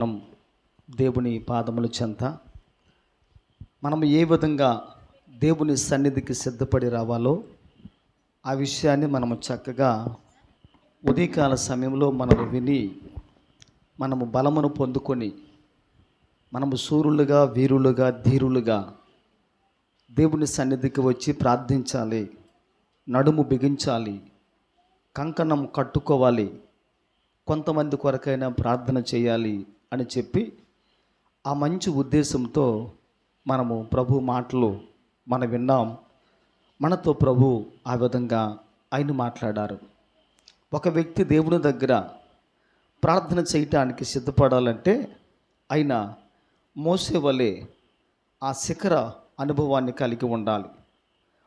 మనం దేవుని పాదముల చెంత మనం ఏ విధంగా దేవుని సన్నిధికి సిద్ధపడి రావాలో ఆ విషయాన్ని మనము చక్కగా ఉదయకాల సమయంలో మనము విని మనము బలమును పొందుకొని మనము సూర్యులుగా వీరులుగా ధీరులుగా దేవుని సన్నిధికి వచ్చి ప్రార్థించాలి నడుము బిగించాలి కంకణం కట్టుకోవాలి కొంతమంది కొరకైనా ప్రార్థన చేయాలి అని చెప్పి ఆ మంచి ఉద్దేశంతో మనము ప్రభు మాటలు మనం విన్నాం. మనతో ప్రభు ఆ విధంగా ఆయన మాట్లాడారు. ఒక వ్యక్తి దేవుని దగ్గర ప్రార్థన చేయటానికి సిద్ధపడాలంటే ఆయన మోసే వలె ఆ శిఖర అనుభవాన్ని కలిగి ఉండాలి.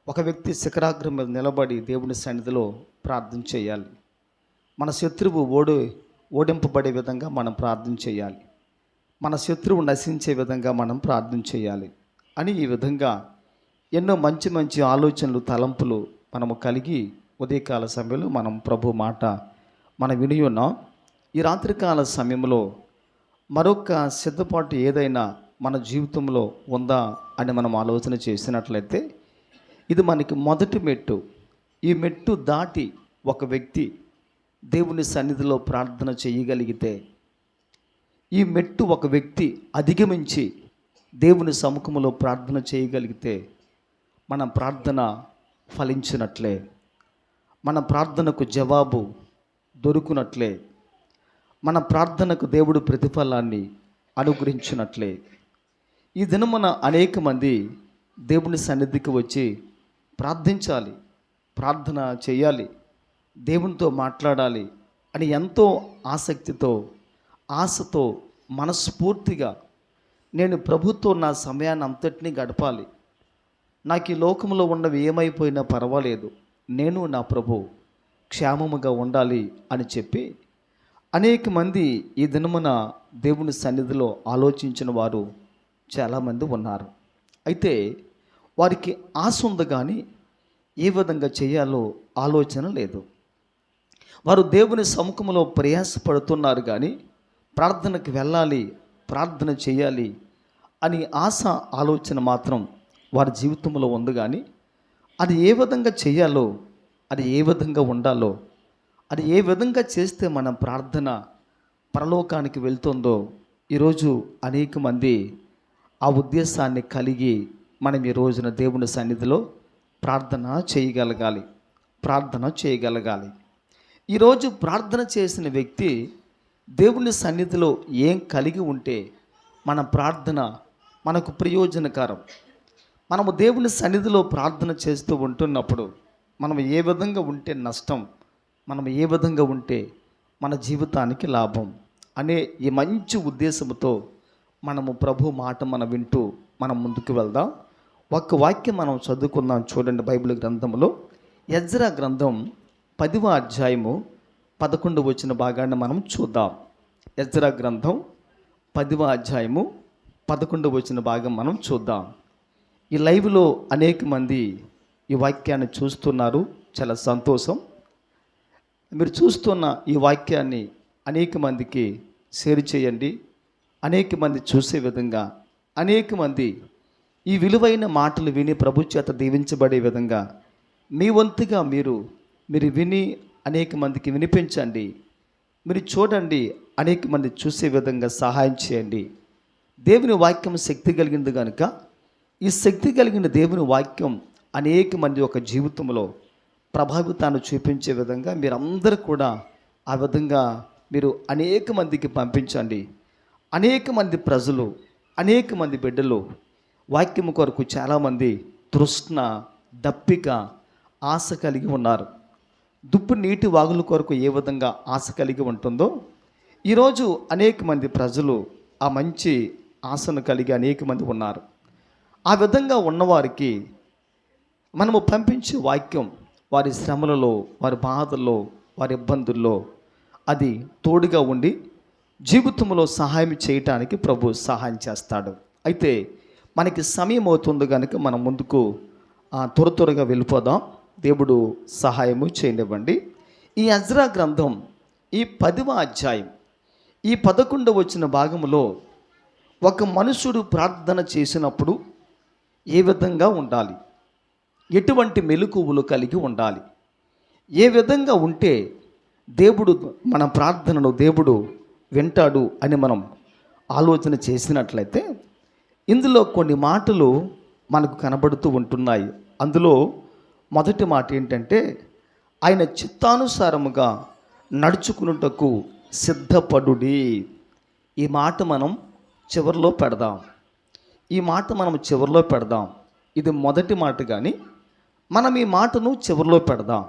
ఒక వ్యక్తి శిఖరాగ్రం మీద నిలబడి దేవుని సన్నిధిలో ప్రార్థన చేయాలి. మన శత్రువు ఓడి ఓడింపబడే విధంగా మనం ప్రార్థన చేయాలి. మన శత్రువు నశించే విధంగా మనం ప్రార్థన చేయాలి అని ఈ విధంగా ఎన్నో మంచి మంచి ఆలోచనలు తలంపులు మనము కలిగి ఉదయకాల సమయంలో మనం ప్రభు మాట మనం విని ఉన్నాం. ఈ రాత్రికాల సమయంలో మరొక సిద్ధపాటు ఏదైనా మన జీవితంలో ఉందా అని మనం ఆలోచన చేసినట్లయితే ఇది మనకి మొదటి మెట్టు. ఈ మెట్టు దాటి ఒక వ్యక్తి దేవుని సన్నిధిలో ప్రార్థన చేయగలిగితే ఈ మెట్టు ఒక వ్యక్తి అధిగమించి దేవుని సముఖంలో ప్రార్థన చేయగలిగితే మన ప్రార్థన ఫలించినట్లే. మన ప్రార్థనకు జవాబు దొరుకునట్లే. మన ప్రార్థనకు దేవుడు ప్రతిఫలాన్ని అనుగ్రహించినట్లే. ఈ దినమున అనేక మంది దేవుని సన్నిధికి వచ్చి ప్రార్థించాలి ప్రార్థన చేయాలి. దేవునితో మాట్లాడాలి అని ఎంతో ఆసక్తితో ఆశతో మనస్ఫూర్తిగా నేను ప్రభుత్వం నా సమయాన్ని అంతటినీ గడపాలి. నాకు ఈ లోకంలో ఉన్నవి ఏమైపోయినా పర్వాలేదు. నేను నా ప్రభు క్షేమముగా ఉండాలి అని చెప్పి అనేక మంది ఈ దినమున దేవుని సన్నిధిలో ఆలోచించిన వారు చాలామంది ఉన్నారు. అయితే వారికి ఆశ ఉంది కానీ ఏ విధంగా చేయాలో ఆలోచన లేదు. వారు దేవుని సముఖంలో ప్రయాసపడుతున్నారు కానీ ప్రార్థనకు వెళ్ళాలి ప్రార్థన చేయాలి అని ఆశ ఆలోచన మాత్రం వారి జీవితంలో ఉంది కానీ అది ఏ విధంగా చేయాలో అది ఏ విధంగా ఉండాలో అది ఏ విధంగా చేస్తే మన ప్రార్థన పరలోకానికి వెళ్తుందో ఈరోజు అనేక మంది ఆ ఉద్దేశాన్ని కలిగి మనం ఈ రోజున దేవుని సన్నిధిలో ప్రార్థన చేయగలగాలి ప్రార్థన చేయగలగాలి. ఈరోజు ప్రార్థన చేసిన వ్యక్తి దేవుని సన్నిధిలో ఏం కలిగి ఉంటే మన ప్రార్థన మనకు ప్రయోజనకరం. మనము దేవుని సన్నిధిలో ప్రార్థన చేస్తూ ఉంటున్నప్పుడు మనం ఏ విధంగా ఉంటే నష్టం మనం ఏ విధంగా ఉంటే మన జీవితానికి లాభం అనే ఈ మంచి ఉద్దేశంతో మనము ప్రభు మాట మనం వింటూ మనం ముందుకు వెళ్దాం. ఒక వాక్యం మనం చదువుకుందాం. చూడండి బైబిల్ గ్రంథంలో యజ్రా గ్రంథం పదివ అధ్యాయము పదకొండు వచ్చిన భాగాన్ని మనం చూద్దాం. ఎజ్రా గ్రంథం పదివ అధ్యాయము పదకొండు వచ్చిన భాగం మనం చూద్దాం. ఈ లైవ్లో అనేక మంది ఈ వాక్యాన్ని చూస్తున్నారు. చాలా సంతోషం. మీరు చూస్తున్న ఈ వాక్యాన్ని అనేక మందికి షేర్ చేయండి. అనేక మంది చూసే విధంగా అనేక మంది ఈ విలువైన మాటలు విని ప్రభు చేత దీవించబడే విధంగా మీ వంతుగా మీరు మీరు విని అనేక మందికి వినిపించండి. మీరు చూడండి అనేక మంది చూసే విధంగా సహాయం చేయండి. దేవుని వాక్యం శక్తి కలిగింది కనుక ఈ శక్తి కలిగిన దేవుని వాక్యం అనేక మంది ఒక జీవితంలో ప్రభావితాన్ని చూపించే విధంగా మీరందరూ కూడా ఆ విధంగా మీరు అనేక మందికి పంపించండి. అనేక మంది ప్రజలు అనేక మంది బిడ్డలు వాక్యం కొరకు చాలామంది తృష్ణ దప్పిక ఆశ కలిగి ఉన్నారు. దుప్పు నీటి వాగుల కొరకు ఏ విధంగా ఆశ కలిగి ఉంటుందో ఈరోజు అనేక మంది ప్రజలు ఆ మంచి ఆశను కలిగి అనేక మంది ఉన్నారు. ఆ విధంగా ఉన్నవారికి మనము పంపించే వాక్యం వారి శ్రమలలో వారి బాధల్లో వారి ఇబ్బందుల్లో అది తోడుగా ఉండి జీవితంలో సహాయం చేయటానికి ప్రభు సహాయం చేస్తాడు. అయితే మనకి సమయం అవుతుంది కనుక మనం ముందుకు త్వర త్వరగా వెళ్ళిపోదాం. దేవుడు సహాయము చేయనివ్వండి. ఈ అజ్రా గ్రంథం ఈ పదివ అధ్యాయం ఈ పదకొండవ వచ్చిన భాగంలో ఒక మనుషుడు ప్రార్థన చేసినప్పుడు ఏ విధంగా ఉండాలి? ఎటువంటి మెలకువలు కలిగి ఉండాలి? ఏ విధంగా ఉంటే దేవుడు మన ప్రార్థనను దేవుడు వింటాడు అని మనం ఆలోచన చేసినట్లయితే ఇందులో కొన్ని మాటలు మనకు కనబడుతూ ఉంటున్నాయి. అందులో మొదటి మాట ఏంటంటే ఆయన చిత్తానుసారముగా నడుచుకున్నటకు సిద్ధపడుడి. ఈ మాట మనం చివరిలో పెడదాం. ఈ మాట మనం చివరిలో పెడదాం. ఇది మొదటి మాట కానీ మనం ఈ మాటను చివరిలో పెడదాం.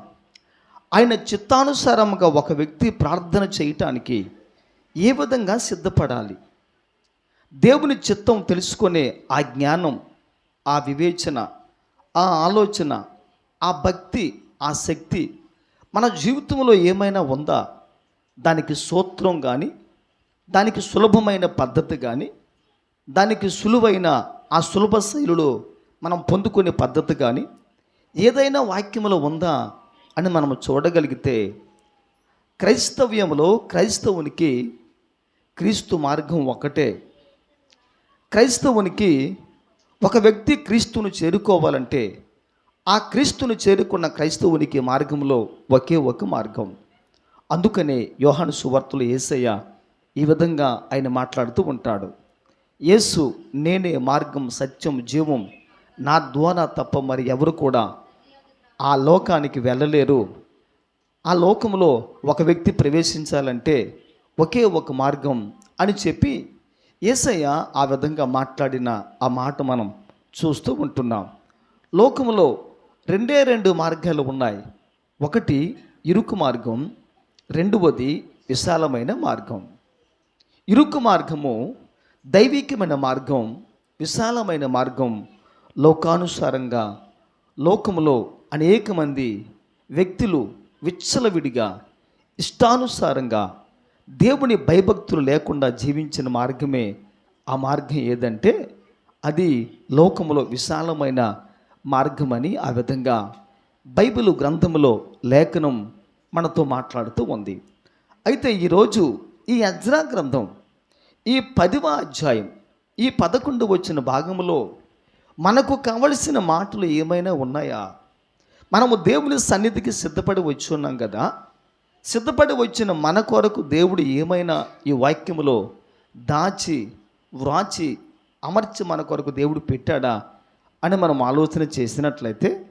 ఆయన చిత్తానుసారముగా ఒక వ్యక్తి ప్రార్థన చేయటానికి ఏ విధంగా సిద్ధపడాలి? దేవుని చిత్తం తెలుసుకునే ఆ జ్ఞానం ఆ వివేచన ఆ ఆలోచన ఆ భక్తి ఆ శక్తి మన జీవితంలో ఏమైనా ఉందా? దానికి సూత్రం కానీ దానికి సులభమైన పద్ధతి కానీ దానికి సులువైన ఆ సులభ శైలిలో మనం పొందుకునే పద్ధతి కానీ ఏదైనా వాక్యములో ఉందా అని మనం చూడగలిగితే క్రైస్తవ్యంలో క్రైస్తవునికి క్రీస్తు మార్గం ఒకటే. క్రైస్తవునికి ఒక వ్యక్తి క్రీస్తును చేరుకోవాలంటే ఆ క్రీస్తును చేరుకున్న క్రైస్తవునికి మార్గంలో ఒకే ఒక మార్గం. అందుకనే యోహాను సువార్తలు యేసయ్య ఈ విధంగా ఆయన మాట్లాడుతూ ఉంటాడు. యేసు నేనే మార్గం సత్యం జీవం. నా ద్వారా తప్ప మరి ఎవరు కూడా ఆ లోకానికి వెళ్ళలేరు. ఆ లోకంలో ఒక వ్యక్తి ప్రవేశించాలంటే ఒకే ఒక మార్గం అని చెప్పి యేసయ్య ఆ విధంగా మాట్లాడిన ఆ మాట మనం చూస్తూ ఉంటున్నాం. లోకంలో రెండే రెండు మార్గాలు ఉన్నాయి. ఒకటి ఇరుకు మార్గం రెండవది విశాలమైన మార్గం. ఇరుకు మార్గము దైవికమైన మార్గం విశాలమైన మార్గం. లోకానుసారంగా లోకములో అనేక మంది వ్యక్తులు విచ్చలవిడిగా ఇష్టానుసారంగా దేవుని భయభక్తులు లేకుండా జీవించిన మార్గమే ఆ మార్గం ఏదంటే అది లోకములో విశాలమైన మార్గమని ఆ విధంగా బైబిల్ గ్రంథములో లేఖనం మనతో మాట్లాడుతూ ఉంది. అయితే ఈరోజు ఈ అజ్రా గ్రంథం ఈ పదివ అధ్యాయం ఈ పదకొండు వచ్చిన భాగంలో మనకు కావలసిన మాటలు ఏమైనా ఉన్నాయా? మనము దేవుని సన్నిధికి సిద్ధపడి వచ్చి ఉన్నాం కదా? సిద్ధపడి వచ్చిన మన కొరకు దేవుడు ఏమైనా ఈ వాక్యములో దాచి వ్రాచి అమర్చి మన కొరకు దేవుడు పెట్టాడా? అని మనం ఆలోచన చేసినట్లయితే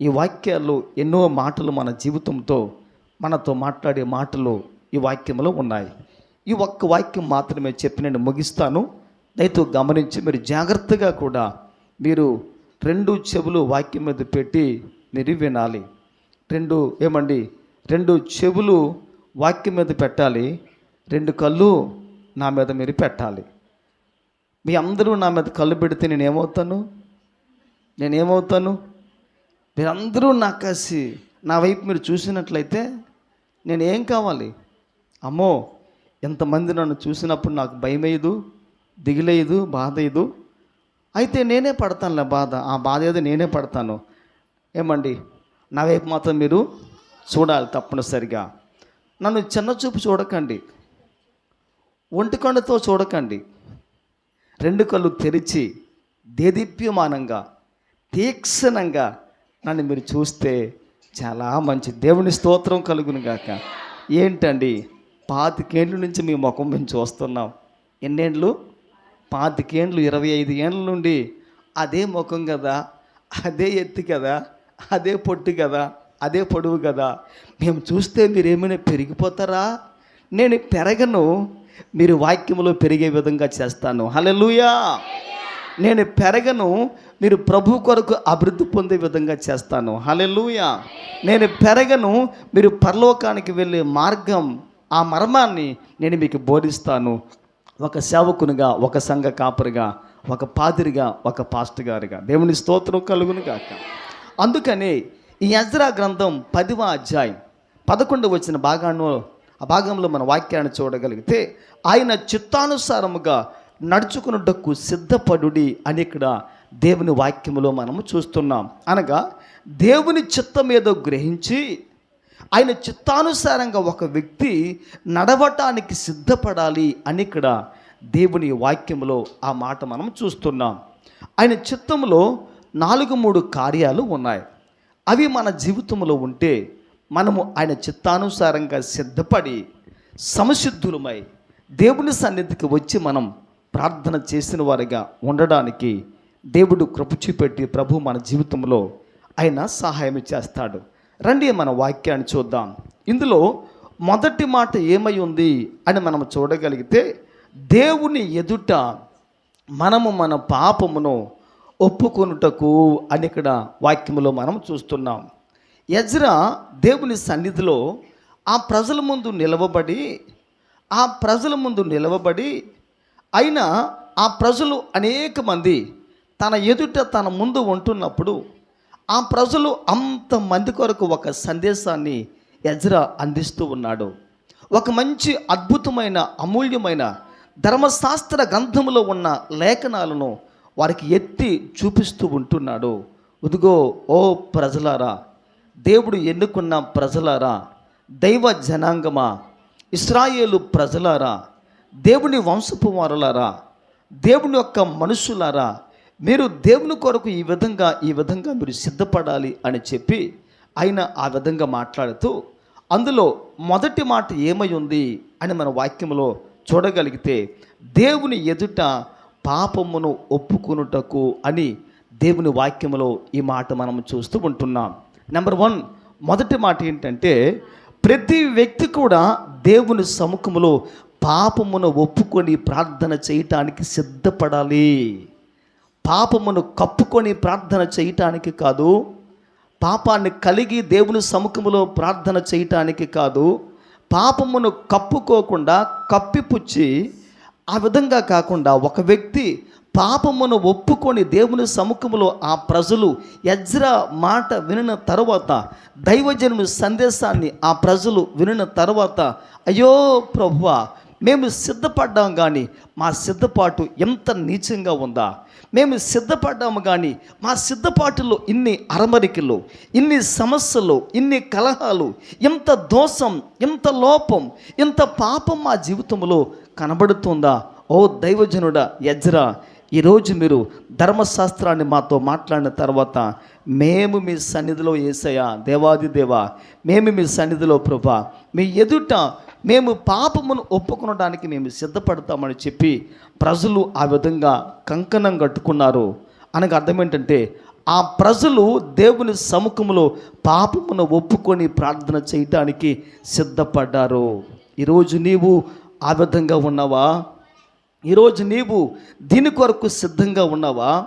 ఈ వాక్యాలు ఎన్నో మాటలు మన జీవితంతో మనతో మాట్లాడే మాటలు ఈ వాక్యంలో ఉన్నాయి. ఈ ఒక్క వాక్యం మాత్రమే చెప్పి నేను ముగిస్తాను. దయతో గమనించి మీరు జాగ్రత్తగా కూడా మీరు రెండు చెవులు వాక్యం మీద పెట్టి మీరు వినాలి రెండు ఏమండి? రెండు చెవులు వాక్యం మీద పెట్టాలి. రెండు కళ్ళు నా మీద మీరు పెట్టాలి. మీ అందరూ నా మీద కళ్ళు పెడితే నేను ఏమవుతాను నేనేమవుతాను? మీరందరూ నాకు కసి నా వైపు మీరు చూసినట్లయితే నేను ఏం కావాలి? అమ్మో ఎంతమంది నన్ను చూసినప్పుడు నాకు భయమేయదు దిగులేయదు బాధేయదు. అయితే నేనే పడతానులే బాధ. ఆ బాధ ఏదో నేనే పడతాను. ఏమండి? నా వైపు మాత్రం మీరు చూడాలి తప్పనిసరిగా. నన్ను చిన్న చూపు చూడకండి. ఒంటికొండతో చూడకండి. రెండు కళ్ళు తెరిచి దేదీప్యమానంగా తీక్షణంగా నన్ను మీరు చూస్తే చాలా మంచి దేవుని స్తోత్రం కలుగును గాక. ఏంటండి? పాతికేండ్ల నుంచి మీ ముఖం మేము చూస్తున్నాం. ఎన్నేండ్లు? పాతికేండ్లు ఇరవై ఐదు ఏండ్ల నుండి. అదే ముఖం కదా అదే ఎత్తి కదా అదే పొట్టు కదా అదే పొడవు కదా. మేము చూస్తే మీరేమైనా పెరిగిపోతారా? నేను పెరగను మీరు వాక్యంలో పెరిగే విధంగా చేస్తాను. హలో నేను పెరగను మీరు ప్రభు కొరకు అభివృద్ధి పొందే విధంగా చేస్తాను. హల్లెలూయా. నేను పెరగను మీరు పరలోకానికి వెళ్ళే మార్గం ఆ మర్మాన్ని నేను మీకు బోధిస్తాను. ఒక సేవకునిగా ఒక సంఘ కాపరిగా ఒక పాదిరిగా ఒక పాస్ట్ గారిగా. దేవుని స్తోత్రం కలుగును కాక అందుకని ఈ అజ్రా గ్రంథం పదివ అధ్యాయం పదకొండు వచ్చిన భాగాన్ని ఆ భాగంలో మన వాక్యాన్ని చూడగలిగితే ఆయన చిత్తానుసారముగా నడుచుకున్నటకు సిద్ధపడుడి అని ఇక్కడ దేవుని వాక్యములో మనము చూస్తున్నాం. అనగా దేవుని చిత్తం ఏదో గ్రహించి ఆయన చిత్తానుసారంగా ఒక వ్యక్తి నడవటానికి సిద్ధపడాలి అని ఇక్కడ దేవుని వాక్యంలో ఆ మాట మనం చూస్తున్నాం. ఆయన చిత్తంలో నాలుగు మూడు కార్యాలు ఉన్నాయి. అవి మన జీవితంలో ఉంటే మనము ఆయన చిత్తానుసారంగా సిద్ధపడి సమసిద్ధులమై దేవుని సన్నిధికి వచ్చి మనం ప్రార్థన చేసిన వారిగా ఉండడానికి దేవుడు కృప చూపెట్టి ప్రభు మన జీవితంలో ఆయన సహాయం చేస్తాడు. రండి మన వాక్యాన్ని చూద్దాం. ఇందులో మొదటి మాట ఏమై ఉంది అని మనం చూడగలిగితే దేవుని ఎదుట మనము మన పాపమును ఒప్పుకొనుటకు అని ఇక్కడ వాక్యములో మనం చూస్తున్నాం. ఎజ్రా దేవుని సన్నిధిలో ఆ ప్రజల ముందు నిలవబడి ఆ ప్రజల ముందు నిలవబడి అయినా ఆ ప్రజలు అనేక మంది తన ఎదుట తన ముందు ఉంటున్నప్పుడు ఆ ప్రజలు అంతమంది కొరకు ఒక సందేశాన్ని ఎజ్రా అందిస్తూ ఉన్నాడు. ఒక మంచి అద్భుతమైన అమూల్యమైన ధర్మశాస్త్ర గ్రంథంలో ఉన్న లేఖనాలను వారికి ఎత్తి చూపిస్తూ ఉంటున్నాడు. ఉదుగో ఓ ప్రజలారా దేవుడు ఎన్నుకున్న ప్రజలారా దైవ జనాంగమా ఇస్రాయేలు ప్రజలారా దేవుని వంశపు వారులారా దేవుని యొక్క మనుషులారా మీరు దేవుని కొరకు ఈ విధంగా ఈ విధంగా మీరు సిద్ధపడాలి అని చెప్పి ఆయన ఆ విధంగా మాట్లాడుతూ అందులో మొదటి మాట ఏమై ఉంది అని మన వాక్యంలో చూడగలిగితే దేవుని ఎదుట పాపమును ఒప్పుకొనుటకు అని దేవుని వాక్యములో ఈ మాట మనం చూస్తూ ఉంటున్నాం. నెంబర్ వన్ మొదటి మాట ఏంటంటే ప్రతి వ్యక్తి కూడా దేవుని సముఖంలో పాపమును ఒప్పుకొని ప్రార్థన చేయటానికి సిద్ధపడాలి. పాపమును కప్పుకొని ప్రార్థన చేయటానికి కాదు పాపాన్ని కలిగి దేవుని సముఖములో ప్రార్థన చేయటానికి కాదు పాపమును కప్పుకోకుండా కప్పిపుచ్చి ఆ విధంగా కాకుండా ఒక వ్యక్తి పాపమును ఒప్పుకొని దేవుని సముఖములో ఆ ప్రజలు యజ్రా మాట వినిన తర్వాత దైవజనుని సందేశాన్ని ఆ ప్రజలు వినిన తర్వాత అయ్యో ప్రభువా మేము సిద్ధపడ్డాం కానీ మా సిద్ధపాటు ఎంత నీచంగా ఉందా? మేము సిద్ధపడ్డాము కానీ మా సిద్ధపాటులో ఇన్ని అరమరికలు ఇన్ని సమస్యలు ఇన్ని కలహాలు ఇంత దోషం ఇంత లోపం ఇంత పాపం మా జీవితంలో కనబడుతుందా? ఓ దైవజనుడా యజ్రా ఈరోజు మీరు ధర్మశాస్త్రాన్ని మాతో మాట్లాడిన తర్వాత మేము మీ సన్నిధిలో ఏసయ్యా దేవాది దేవా మేము మీ సన్నిధిలో ప్రభా మీ ఎదుట మేము పాపమును ఒప్పుకొనడానికి మేము సిద్ధపడతామని చెప్పి ప్రజలు ఆ విధంగా కంకణం కట్టుకున్నారు. అనగా అర్థం ఏంటంటే ఆ ప్రజలు దేవుని సముఖంలో పాపమును ఒప్పుకొని ప్రార్థన చేయటానికి సిద్ధపడ్డారు. ఈరోజు నీవు ఆ విధంగా ఉన్నావా? ఈరోజు నీవు దీని కొరకు సిద్ధంగా ఉన్నావా?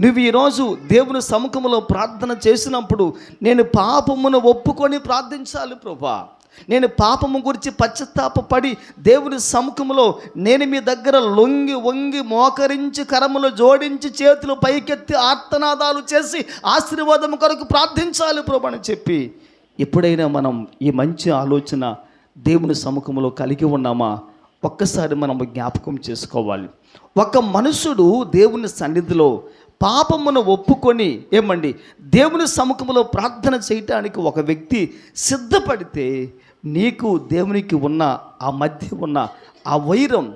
నువ్వు ఈరోజు దేవుని సముఖంలో ప్రార్థన చేసినప్పుడు నేను పాపమును ఒప్పుకొని ప్రార్థించాలి ప్రభా. నేను పాపము గురించి పశ్చాత్తాపడి దేవుని సముఖంలో నేను మీ దగ్గర లొంగి వంగి మోకరించి కరములు జోడించి చేతులు పైకెత్తి ఆర్తనాదాలు చేసి ఆశీర్వాదం కొరకు ప్రార్థించాలి ప్రభు అని చెప్పి ఎప్పుడైనా మనం ఈ మంచి ఆలోచన దేవుని సముఖంలో కలిగి ఉన్నామా? ఒక్కసారి మనం జ్ఞాపకం చేసుకోవాలి. ఒక మనుషుడు దేవుని సన్నిధిలో పాపమును ఒప్పుకొని ఏమండి? దేవుని సముఖంలో ప్రార్థన చేయటానికి ఒక వ్యక్తి సిద్ధపడితే నీకు దేవునికి ఉన్న ఆ మధ్య ఉన్న ఆ వైరం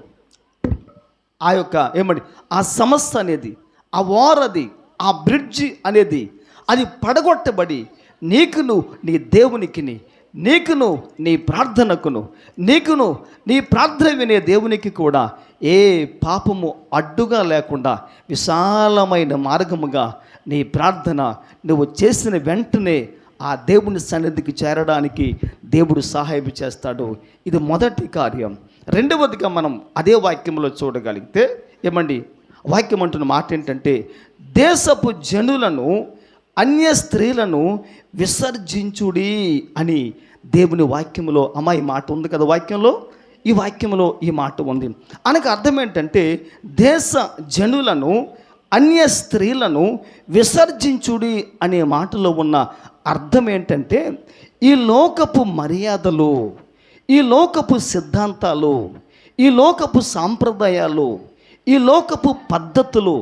ఆ యొక్క ఏమండి ఆ సమస్య అనేది ఆ వార్ అది ఆ బ్రిడ్జి అనేది అది పడగొట్టబడి నీకును నీ దేవునికిని నీకును నీ ప్రార్థనకును నీకును నీ ప్రార్థన వినే దేవునికి కూడా ఏ పాపము అడ్డుగా లేకుండా విశాలమైన మార్గముగా నీ ప్రార్థన నువ్వు చేసిన వెంటనే ఆ దేవుని సన్నిధికి చేరడానికి దేవుడు సహాయం చేస్తాడు. ఇది మొదటి కార్యం. రెండవదిగా మనం అదే వాక్యంలో చూడగలిగితే ఏమండి? వాక్యం అంటున్న మాట ఏంటంటే దేశపు జనులను అన్య స్త్రీలను విసర్జించుడి అని దేవుని వాక్యంలో అమ్మాయి మాట ఉంది కదా వాక్యంలో? ఈ వాక్యంలో ఈ మాట ఉంది. అనకు అర్థం ఏంటంటే దేశ జనులను అన్య స్త్రీలను విసర్జించుడి అనే మాటలో ఉన్న అర్థం ఏంటంటే ఈ లోకపు మర్యాదలు ఈ లోకపు సిద్ధాంతాలు ఈ లోకపు సాంప్రదాయాలు ఈ లోకపు పద్ధతులు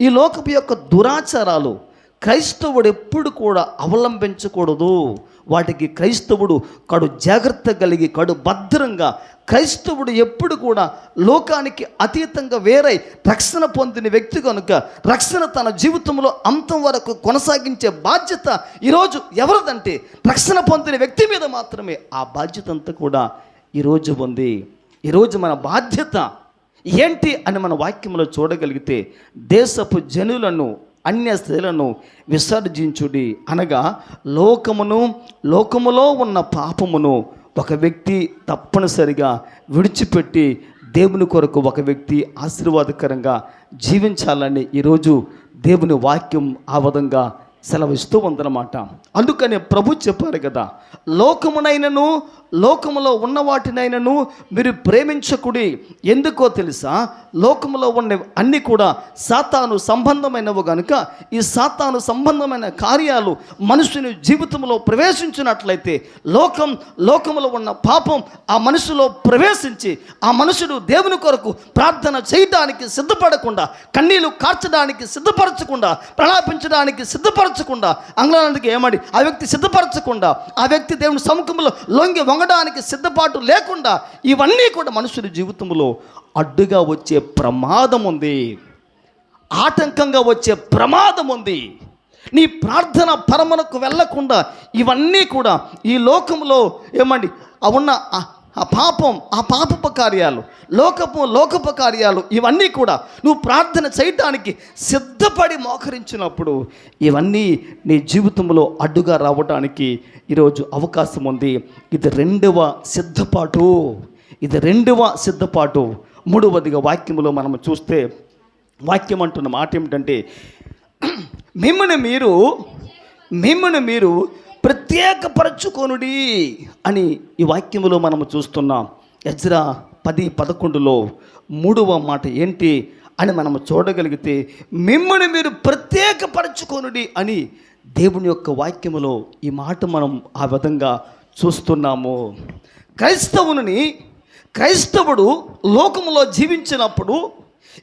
ఈ లోకపు యొక్క దురాచారాలు క్రైస్తవుడు ఎప్పుడు కూడా అవలంబించకూడదు. వాటికి క్రైస్తవుడు కడు జాగ్రత్త కలిగి కడు భద్రంగా క్రైస్తవుడు ఎప్పుడు కూడా లోకానికి అతీతంగా వేరై రక్షణ పొందిన వ్యక్తి కనుక రక్షణ తన జీవితంలో అంతం వరకు కొనసాగించే బాధ్యత ఈరోజు ఎవరిదంటే రక్షణ పొందిన వ్యక్తి మీద మాత్రమే. ఆ బాధ్యత అంతా కూడా ఈరోజు ఉంది. ఈరోజు మన బాధ్యత ఏంటి అని మన వాక్యంలో చూడగలిగితే దేశపు జనులను అన్య స్త్రీలను విసర్జించుడి అనగా లోకమును లోకములో ఉన్న పాపమును ఒక వ్యక్తి తప్పనిసరిగా విడిచిపెట్టి దేవుని కొరకు ఒక వ్యక్తి ఆశీర్వాదకరంగా జీవించాలని ఈరోజు దేవుని వాక్యం ఆ విధంగా సెలవిస్తూ ఉందన్నమాట. అందుకని ప్రభు చెప్పారు కదా లోకమునైనను లోకములో ఉన్న వాటినైనను మీరు ప్రేమించకుడి. ఎందుకో తెలుసా? లోకములో ఉన్న అన్నీ కూడా సాతాను సంబంధమైనవి కనుక ఈ సాతాను సంబంధమైన కార్యాలు మనుషుని జీవితంలో ప్రవేశించినట్లయితే లోకం లోకములో ఉన్న పాపం ఆ మనుషులో ప్రవేశించి ఆ మనుషుడు దేవుని కొరకు ప్రార్థన చేయడానికి సిద్ధపడకుండా కన్నీళ్ళు కార్చడానికి సిద్ధపరచకుండా ప్రలాపించడానికి సిద్ధపరచకుండా అంగళానికి ఏమడి? ఆ వ్యక్తి సిద్ధపరచకుండా ఆ వ్యక్తి దేవుని సముఖంలో లొంగి వంగడానికి సిద్ధపాటు లేకుండా ఇవన్నీ కూడా మనుషుల జీవితంలో అడ్డుగా వచ్చే ప్రమాదం ఉంది. ఆటంకంగా వచ్చే ప్రమాదం ఉంది. నీ ప్రార్థన పరమనకు వెళ్ళకుండా ఇవన్నీ కూడా ఈ లోకంలో ఏమండి? ఆ ఉన్న ఆ- పాపం ఆ పాపపు కార్యాలు లోకపు లోకపు కార్యాలు ఇవన్నీ కూడా నువ్వు ప్రార్థన చేయటానికి సిద్ధపడి మోకరించినప్పుడు ఇవన్నీ నీ జీవితంలో అడ్డుగా రావడానికి ఈరోజు అవకాశం ఉంది. ఇది రెండవ సిద్ధపాటు. ఇది రెండవ సిద్ధపాటు. మూడవదిగా వాక్యములో మనం చూస్తే వాక్యం అంటున్న మాట ఏమిటంటే మిమ్మల్ని మీరు మిమ్మల్ని మీరు ప్రత్యేకపరచుకొనుడి అని ఈ వాక్యములో మనము చూస్తున్నాం. ఎజ్రా పది పదకొండులో మూడవ మాట ఏంటి అని మనము చూడగలిగితే మిమ్మల్ని మీరు ప్రత్యేకపరచుకొనుడి అని దేవుని యొక్క వాక్యములో ఈ మాట మనం ఆ విధంగా చూస్తున్నాము. క్రైస్తవుని క్రైస్తవుడు లోకములో జీవించినప్పుడు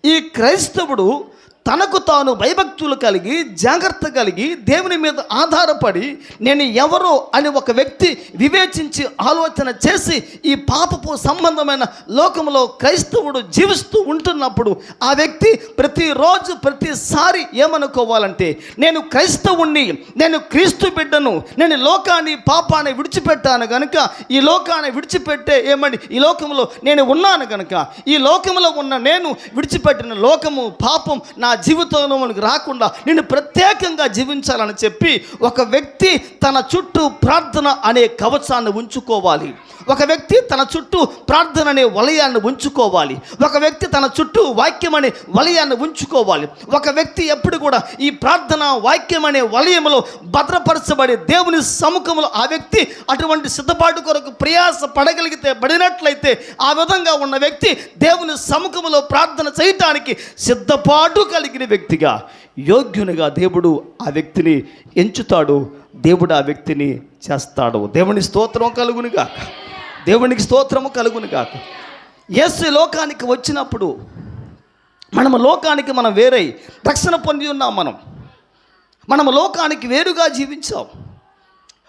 ఈ క్రైస్తవుడు తనకు తాను భయభక్తులు కలిగి జాగ్రత్త కలిగి దేవుని మీద ఆధారపడి నేను ఎవరో అని ఒక వ్యక్తి వివేచించి ఆలోచన చేసి ఈ పాపపు సంబంధమైన లోకంలో క్రైస్తవుడు జీవిస్తూ ఉంటున్నప్పుడు ఆ వ్యక్తి ప్రతిరోజు ప్రతిసారి ఏమనుకోవాలంటే నేను క్రైస్తవుణ్ణి నేను క్రీస్తు బిడ్డను నేను లోకాన్ని పాపాన్ని విడిచిపెట్టాను కనుక ఈ లోకాన్ని విడిచిపెట్టే ఏమని ఈ లోకంలో నేను ఉన్నాను కనుక ఈ లోకంలో ఉన్న నేను విడిచిపెట్టిన లోకము పాపం నా జీవితంలో మనకు రాకుండా నేను ప్రత్యేకంగా జీవించాలని చెప్పి ఒక వ్యక్తి తన చుట్టూ ప్రార్థన అనే కవచాన్ని ఉంచుకోవాలి. ఒక వ్యక్తి తన చుట్టూ ప్రార్థన అనే వలయాన్ని ఉంచుకోవాలి. ఒక వ్యక్తి తన చుట్టూ వాక్యం అనే వలయాన్ని ఉంచుకోవాలి. ఒక వ్యక్తి ఎప్పుడు కూడా ఈ ప్రార్థన వాక్యం అనే వలయంలో భద్రపరచబడి దేవుని సముఖంలో ఆ వ్యక్తి అటువంటి సిద్ధపాటు కొరకు ప్రయాస పడగలిగితే పడినట్లయితే ఆ విధంగా ఉన్న వ్యక్తి దేవుని సముఖంలో ప్రార్థన చేయటానికి సిద్ధపాటు కలిగిన వ్యక్తిగా యోగ్యునిగా దేవుడు ఆ వ్యక్తిని ఎంచుతాడు. దేవుడు ఆ వ్యక్తిని చేస్తాడు. దేవుని స్తోత్రం కలుగునుగా దేవునికి స్తోత్రము కలుగును కాక యేసు లోకానికి వచ్చినప్పుడు మనము లోకానికి మనం వేరై రక్షణ పొంది ఉన్నాం మనం. మనము లోకానికి వేరుగా జీవించాం.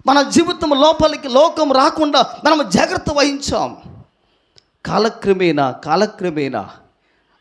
మన జీవితం లోపలికి లోకం రాకుండా మనము జాగ్రత్త వహించాం. కాలక్రమేణా కాలక్రమేణా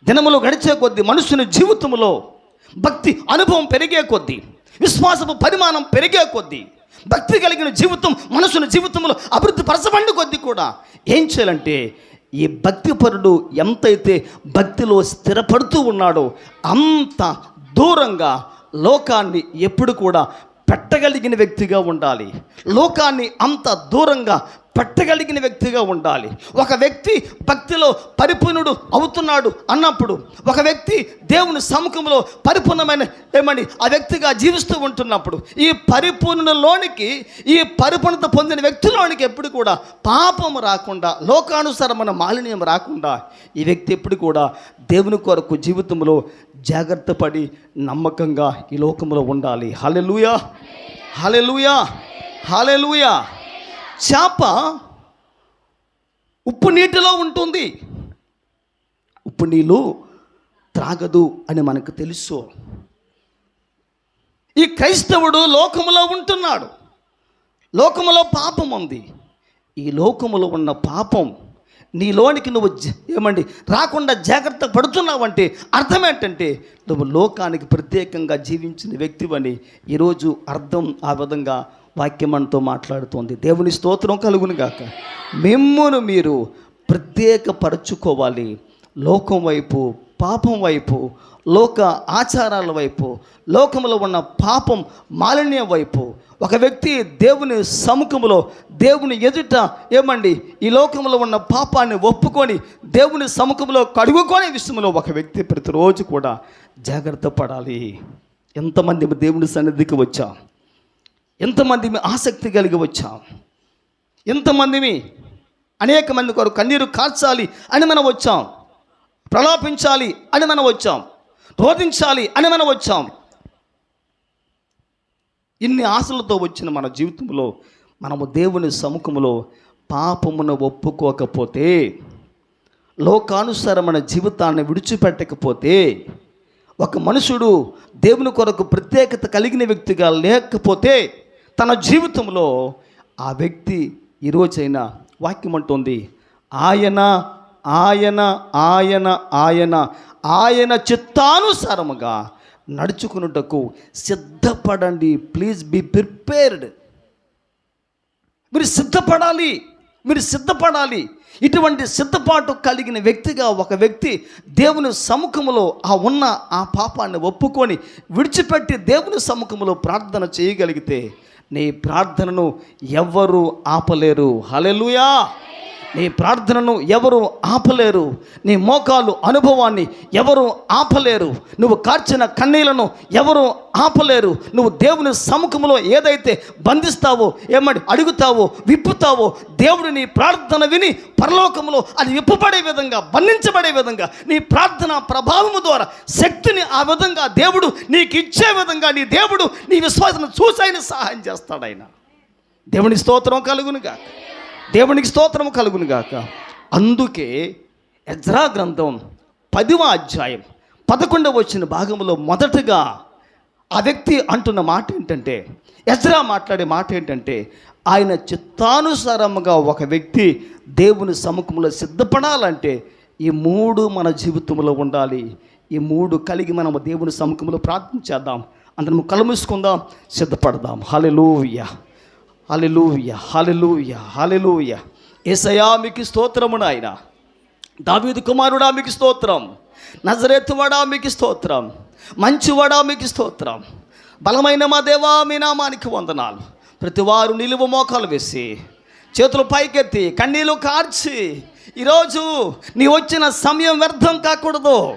దినములు గడిచే కొద్దీ మనుషుని జీవితంలో భక్తి అనుభవం పెరిగే కొద్దీ విశ్వాసపు పరిమాణం పెరిగే కొద్దీ భక్తి కలిగిన జీవితం మనుషుని జీవితంలో అభివృద్ధి పరచబడిన కొద్దీ కూడా ఏం చేయాలంటే ఈ భక్తిపరుడు ఎంతైతే భక్తిలో స్థిరపడుతూ ఉన్నాడో అంత దూరంగా లోకాన్ని ఎప్పుడు కూడా పెట్టగలిగిన వ్యక్తిగా ఉండాలి. లోకాన్ని అంత దూరంగా పట్టగలిగిన వ్యక్తిగా ఉండాలి. ఒక వ్యక్తి భక్తిలో పరిపూర్ణుడు అవుతున్నాడు అన్నప్పుడు ఒక వ్యక్తి దేవుని సముఖంలో పరిపూర్ణమైన ఏమని ఆ వ్యక్తిగా జీవిస్తూ ఉంటున్నప్పుడు ఈ పరిపూర్ణలోనికి ఈ పరిపూర్ణత పొందిన వ్యక్తిలోనికి ఎప్పుడు కూడా పాపం రాకుండా లోకానుసారమైన మాలిన్యం రాకుండా ఈ వ్యక్తి ఎప్పుడు కూడా దేవుని కొరకు జీవితంలో జాగ్రత్త పడి నమ్మకంగా ఈ లోకంలో ఉండాలి. హలెలుయా హలెలుయా హలెలుయా చేప ఉప్పు నీటిలో ఉంటుంది. ఉప్పు నీళ్ళు త్రాగదు అని మనకు తెలుసు. ఈ క్రైస్తవుడు లోకములో ఉంటున్నాడు. లోకములో పాపం ఉంది. ఈ లోకములో ఉన్న పాపం నీలోనికి నువ్వు ఏమండి రాకుండా జాగ్రత్త పడుతున్నావంటే అర్థం ఏంటంటే నువ్వు లోకానికి ప్రత్యేకంగా జీవించిన వ్యక్తివని ఈరోజు అర్థం ఆ విధంగా వాక్యం మనతో మాట్లాడుతోంది. దేవుని స్తోత్రం కలుగును గాక మిమ్మును మీరు ప్రత్యేకపరచుకోవాలి. లోకం వైపు పాపం వైపు లోక ఆచారాల వైపు లోకములో ఉన్న పాపం మాలిన్యం వైపు. ఒక వ్యక్తి దేవుని సముఖంలో దేవుని ఎదుట ఏమండి? ఈ లోకంలో ఉన్న పాపాన్ని ఒప్పుకొని దేవుని సముఖంలో కడుగుకొని విషయంలో ఒక వ్యక్తి ప్రతిరోజు కూడా జాగ్రత్త పడాలి. ఎంతమంది దేవుని సన్నిధికి వచ్చాం? ఎంతమంది ఆసక్తి కలిగి వచ్చాం? ఎంతమందిమి అనేక మంది కొరకు కన్నీరు కార్చాలి అని మనం వచ్చాం? ప్రలాపించాలి అని మనం వచ్చాం? రోధించాలి అని మనం వచ్చాం? ఇన్ని ఆశలతో వచ్చిన మన జీవితంలో మనము దేవుని సముఖంలో పాపమును ఒప్పుకోకపోతే లోకానుసారమైన జీవితాన్ని విడిచిపెట్టకపోతే ఒక మనుషుడు దేవుని కొరకు ప్రత్యేకత కలిగిన వ్యక్తిగా లేకపోతే తన జీవితంలో ఆ వ్యక్తి ఈరోజైనా వాక్యం అంటుంది ఆయన ఆయన ఆయన ఆయన ఆయన చిత్తానుసారముగా నడుచుకున్నటకు సిద్ధపడండి. Please be prepared. మీరు సిద్ధపడాలి మీరు సిద్ధపడాలి. ఇటువంటి సిద్ధపాటు కలిగిన వ్యక్తిగా ఒక వ్యక్తి దేవుని సముఖములో ఆ ఉన్న ఆ పాపాన్ని ఒప్పుకొని విడిచిపెట్టి దేవుని సముఖములో ప్రార్థన చేయగలిగితే నీ ప్రార్థనను ఎవ్వరూ ఆపలేరు. హలెలుయా నీ ప్రార్థనను ఎవరు ఆపలేరు. నీ మోకాలు అనుభవాన్ని ఎవరు ఆపలేరు. నువ్వు కార్చిన కన్నీలను ఎవరు ఆపలేరు. నువ్వు దేవుని సముఖంలో ఏదైతే బంధిస్తావో ఏమని అడుగుతావో విప్పుతావో దేవుడు నీ ప్రార్థన విని పరలోకంలో అది విప్పబడే విధంగా బంధించబడే విధంగా నీ ప్రార్థన ప్రభావము ద్వారా శక్తిని ఆ విధంగా దేవుడు నీకు ఇచ్చే విధంగా నీ దేవుడు నీ విశ్వాసం చూసైన సహాయం చేస్తాడు ఆయన దేవుని స్తోత్రం కలుగునుగా దేవునికి స్తోత్రం కలుగును గాక. అందుకే ఎజ్రా గ్రంథం పదివ అధ్యాయం పదకొండవ వచ్చిన భాగంలో మొదటగా ఆ వ్యక్తి అంటున్న మాట ఏంటంటే ఎజ్రా మాట్లాడే మాట ఏంటంటే ఆయన చిత్తానుసారముగా ఒక వ్యక్తి దేవుని సముఖంలో సిద్ధపడాలంటే ఈ మూడు మన జీవితంలో ఉండాలి. ఈ మూడు కలిగి మనము దేవుని సముఖంలో ప్రార్థించేద్దాం అందరం కలుముసుకుందాం సిద్ధపడదాం. హల్లెలూయా. హలెలూయ హలెలూయ హలెలూయ ఏసయా మీకు స్తోత్రము నాయన. దావీదు కుమారుడా మీకు స్తోత్రం. నజరెత్తువాడా మీకు స్తోత్రం. మంచివాడా మీకు స్తోత్రం. బలమైన మా దేవా మీ నామానికి వందనాలు. ప్రతివారు నిలువ మోకాలు వేసి చేతులు పైకెత్తి కన్నీళ్ళు కార్చి ఈరోజు నీ వచ్చిన సమయం వ్యర్థం కాకూడదు.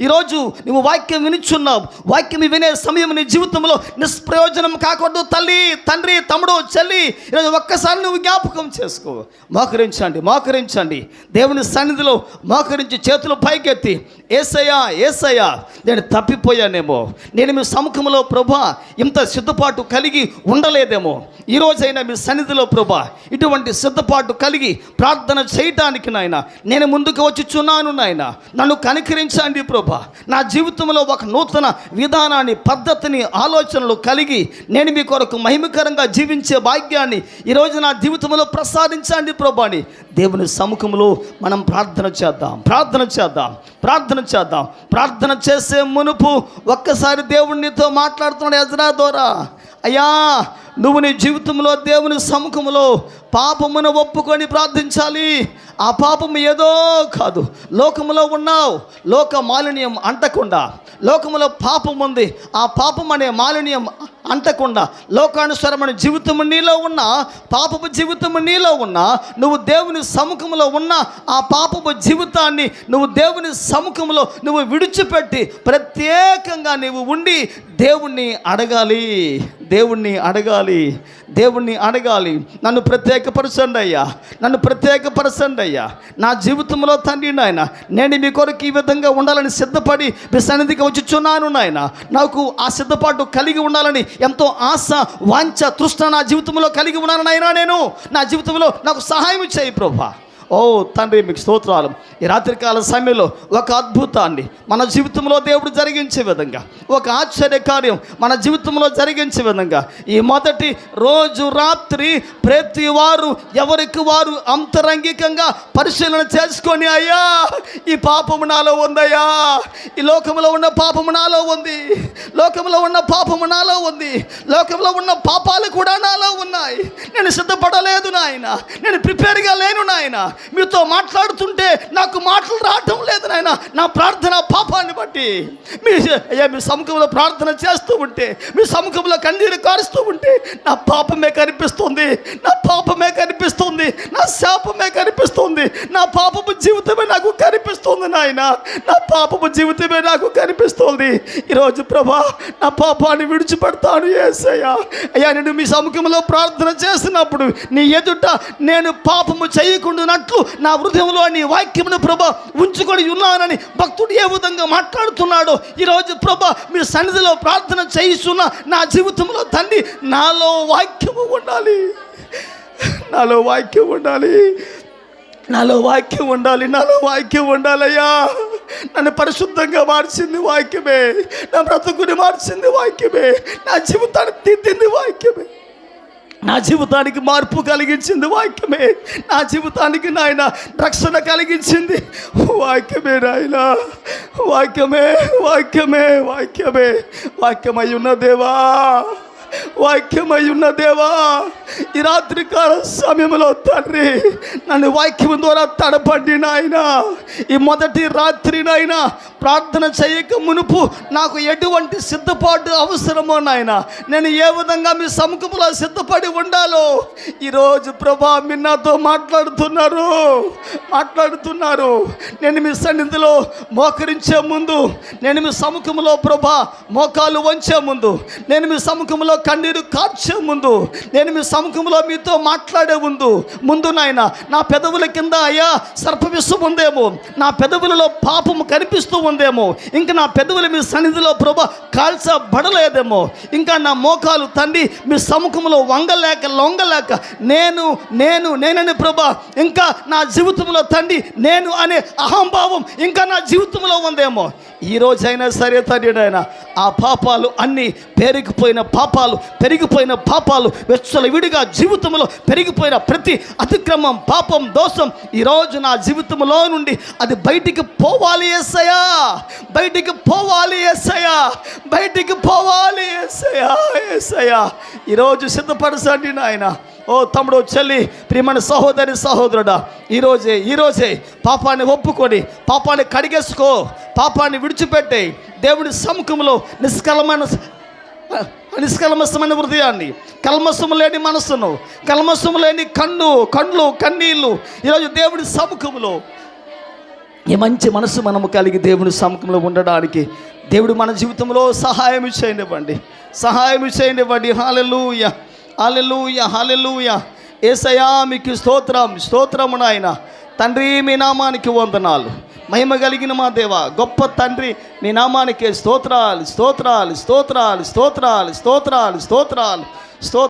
ఈరోజు నువ్వు వాక్యం వినిచున్నావు. వాక్యం వినే సమయం నీ జీవితంలో నిష్ప్రయోజనం కాకూడదు. తల్లి తండ్రి తమ్ముడు చెల్లి ఈరోజు ఒక్కసారి నువ్వు జ్ఞాపకం చేసుకో. మోకరించండి మోకరించండి. దేవుని సన్నిధిలో మోకరించి చేతులు పైకెత్తి ఏసయ్యా ఏసయ్యా నేను తప్పిపోయానేమో. నేను మీ సముఖంలో ప్రభా ఇంత సిద్ధపాటు కలిగి ఉండలేదేమో. ఈరోజైనా మీ సన్నిధిలో ప్రభా ఇటువంటి సిద్ధపాటు కలిగి ప్రార్థన చేయటానికి నాయన నేను ముందుకు వచ్చిచున్నాను నాయన. నన్ను కనికరించండి ప్రభు. నా జీవితంలో ఒక నూతన విధానాన్ని పద్ధతిని ఆలోచనలు కలిగి నేను మీ కొరకు మహిమకరంగా జీవించే భాగ్యాన్ని ఈరోజు నా జీవితంలో ప్రసాదించండి ప్రభాని. దేవుని సముఖంలో మనం ప్రార్థన చేద్దాం ప్రార్థన చేద్దాం ప్రార్థన చేద్దాం. ప్రార్థన చేసే మునుపు ఒక్కసారి దేవుణ్ణితో మాట్లాడుతున్నాడు ఎజరా ద్వారా. అయ్యా నువ్వు నీ జీవితంలో దేవుని సముఖంలో పాపమును ఒప్పుకొని ప్రార్థించాలి. ఆ పాపం ఏదో కాదు. లోకములో ఉన్నావు. లోక మాలిన్యం అంటకుండా. లోకములో పాపం ఉంది ఆ పాపం అనే మాలిన్యం అంటకుండా లోకానుసరమైన జీవితము నీలో ఉన్న పాపపు జీవితము నీలో ఉన్న నువ్వు దేవుని సముఖంలో ఉన్న ఆ పాపపు జీవితాన్ని నువ్వు దేవుని సముఖంలో నువ్వు విడిచిపెట్టి ప్రత్యేకంగా నువ్వు ఉండి దేవుణ్ణి అడగాలి. దేవుణ్ణి అడగాలి. దేవుణ్ణి అడగాలి. నన్ను ప్రత్యేకపరచండి అయ్యా. నన్ను ప్రత్యేకపరచండి అయ్యా. నా జీవితంలో తండ్రి నాయన నేను మీ కొరకు ఈ విధంగా ఉండాలని సిద్ధపడి మీ సన్నిధికి వచ్చుచున్నాను నాయన. నాకు ఆ సిద్ధపాటు కలిగి ఉండాలని ఎంతో ఆశ వాంఛ తృష్ణ నా జీవితంలో కలిగి ఉన్నాను నాయనా నేను. నా జీవితంలో నాకు సహాయం చేయి ప్రభా. ఓ తండ్రి మీకు స్తోత్రాలు. ఈ రాత్రికాల సమయంలో ఒక అద్భుతాన్ని మన జీవితంలో దేవుడు జరిగించే విధంగా ఒక ఆశ్చర్య కార్యం మన జీవితంలో జరిగించే విధంగా ఈ మొదటి రోజు రాత్రి ప్రతి వారు ఎవరికి వారు అంతరంగికంగా పరిశీలన చేసుకొని అయ్యా ఈ పాపము నాలో ఉందయ్యా ఈ లోకంలో ఉన్న పాపము నాలో ఉంది లోకంలో ఉన్న పాపము నాలో ఉంది లోకంలో ఉన్న పాపాలు కూడా నాలో ఉన్నాయి. నేను సిద్ధపడలేదు నాయన నేను ప్రిపేర్గా లేను నాయన మీతో మాట్లాడుతుంటే నాకు మాటలు రావటం లేదు నాయన. నా ప్రార్థన పాపాన్ని బట్టి. మీ అయ్యా మీ సముఖంలో ప్రార్థన చేస్తూ ఉంటే మీ సముఖంలో కన్నీరు కారుస్తూ ఉంటే నా పాపమే కనిపిస్తుంది. నా పాపమే కనిపిస్తుంది. నా శాపమే కనిపిస్తుంది. నా పాపపు జీవితమే నాకు కనిపిస్తుంది నాయన. నా పాపపు జీవితమే నాకు కనిపిస్తుంది. ఈరోజు ప్రభా నా పాపాన్ని విడిచిపెడతాను ఏసయ్యా. అయ్యా నేను మీ సముఖంలో ప్రార్థన చేసినప్పుడు నీ ఎదుట నేను పాపము చేయకుండా చేయకుండానట్లు నా హృదయంలో నీ వాక్యమును ప్రభ ఉంచుకొని ఉన్నానని భక్తుడు ఏ విధంగా మాట్లాడుతున్నాడో ఈరోజు ప్రభ మీ సన్నిధిలో ప్రార్థన చేయిస్తున్న నా జీవితంలో తండ్రి నాలో వాక్యము ఉండాలి. నాలో వాక్యం ఉండాలి. నాలో వాక్యం ఉండాలి నాలో వాక్యం ఉండాలయ్యా. నన్ను పరిశుద్ధంగా మార్చింది వాక్యమే. నా బ్రతుకుని మార్చింది వాక్యమే. నా జీవితాన్ని తిద్దింది వాక్యమే. నా జీవితానికి మార్పు కలిగించింది వాక్యమే. నా జీవితానికి నాయన రక్షణ కలిగించింది. వాక్యమే నాయన. వాక్యమే వాక్యమే వాక్యమే. వాక్యమై ఉన్న దేవా. వాక్యమై ఉన్న దేవా ఈ రాత్రికాల సమయంలో తండ్రి నన్ను వాక్యం ద్వారా తడపండి నాయన. ఈ మొదటి రాత్రి నాయన ప్రార్థన చేయక మునుపు నాకు ఎటువంటి సిద్ధపాటు అవసరమో నాయన నేను ఏ విధంగా మీ సముఖంలో సిద్ధపడి ఉండాలో ఈరోజు ప్రభా మీరు నాతో మాట్లాడుతున్నారు మాట్లాడుతున్నారు. నేను మీ సన్నిధిలో మోకరించే ముందు నేను మీ సముఖంలో ప్రభా మోకాలు వంచే ముందు నేను మీ సముఖంలో కన్నీరు కార్చే ముందు నేను మీ సముఖంలో మీతో మాట్లాడే ముందు ముందు నాయన నా పెదవుల కింద అయ్యా సర్పవిషం ఉందేమో నా పెదవులలో పాపము కనిపిస్తూ ఉందేమో ఇంకా నా పెదవులు మీ సన్నిధిలో ప్రభ కాల్చబడలేదేమో ఇంకా నా మోకాలు తండ్రి మీ సముఖంలో వంగలేక లొంగలేక నేను నేను నేనని ప్రభ ఇంకా నా జీవితంలో తండ్రి నేను అనే అహంభావం ఇంకా నా జీవితంలో ఉందేమో. ఈ రోజైనా సరే తండ్రినైనా ఆ పాపాలు అన్నీ పేరుకుపోయిన పాపాలు పెరిగిపోయిన పాపాలు వెచ్చల విడిగా జీవితంలో పెరిగిపోయిన ప్రతి అతిక్రమం పాపం దోషం ఈరోజు నా జీవితంలో నుండి అది బయటికి పోవాలి ఎస్సయా బయటికి పోవాలి ఎస్సయా బయటికి పోవాలి ఎస్సయా ఎస్సయా ఈరోజు సిద్ధపడసండి నాయన. ఓ తమ్ముడు చెల్లి ప్రియమైన సహోదరి సహోదరుడా ఈరోజే ఈరోజే పాపాన్ని ఒప్పుకొని పాపాన్ని కడిగేసుకో పాపాన్ని విడిచిపెట్టే దేవుడి సముఖంలో నిష్కలమైన నిష్కల్మసమైన హృదయాన్ని. కల్మసము లేని మనస్సును కల్మసము లేని కన్ను కండ్లు కన్నీళ్ళు. ఈరోజు దేవుడి సముఖంలో ఈ మంచి మనసు మనము కలిగి దేవుని సముఖంలో ఉండడానికి దేవుడు మన జీవితంలో సహాయం చేయనివ్వండి సహాయం చేయనివ్వండి హాలెలూయ హాలెలూయ హాలెలూయ ఏసయా మీకు స్తోత్రం స్తోత్రము నాయన తండ్రి మీ నామానికి వందనాలు. మహిమ కలిగిన మా దేవ గొప్ప తండ్రి మీ నామానికి స్తోత్రాలు స్తోత్రాలు స్తోత్రాలు స్తోత్రాలు స్తోత్రాలు స్తోత్రాలు స్తోత్ర